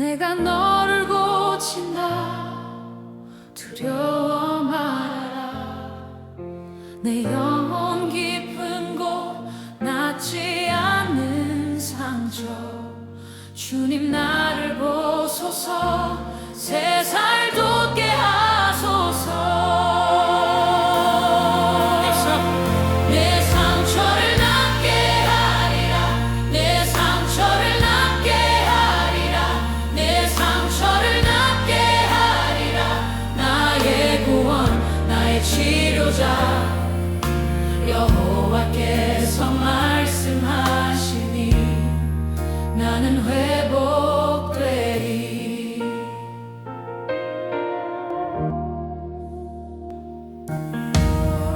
내가 너를 고친다. 두려워 말아라 내 영혼 깊은 곳 낫지 않는 상처. 주님 나를 보소서. 세살 돋 나의 치료자 여호와께서 말씀하시니 나는 회복되리.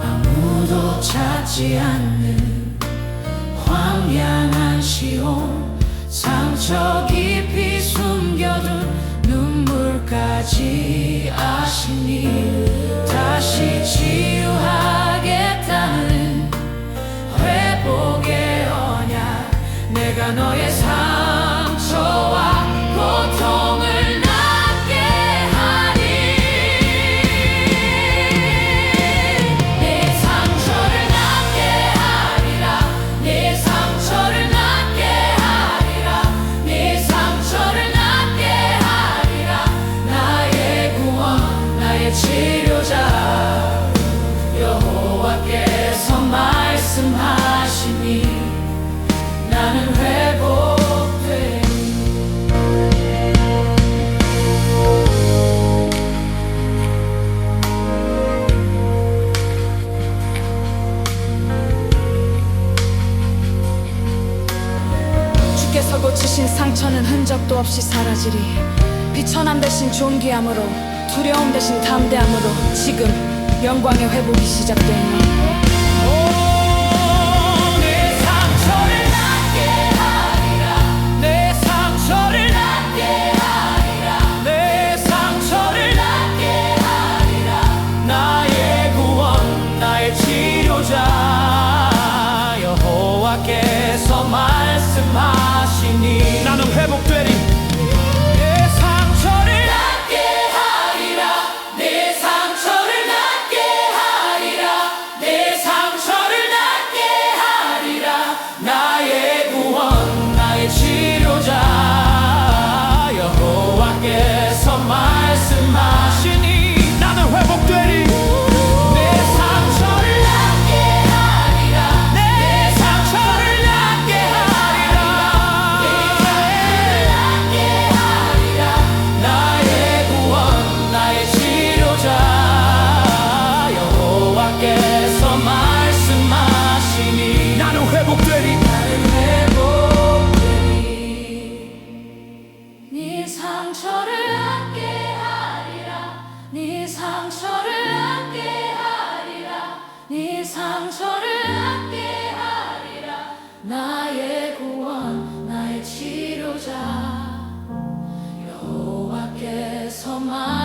아무도 찾지 않는 황량한 시온 상처 깊이 숨겨둔 눈물까지 아시니 치유하겠다는 회복의 언약. 내가 너의 상 대신 상처는 흔적도 없이 사라지리. 비천함 대신 존귀함으로 두려움 대신 담대함으로 지금 영광의 회복이 시작되니. 말씀하 나는 회복되 my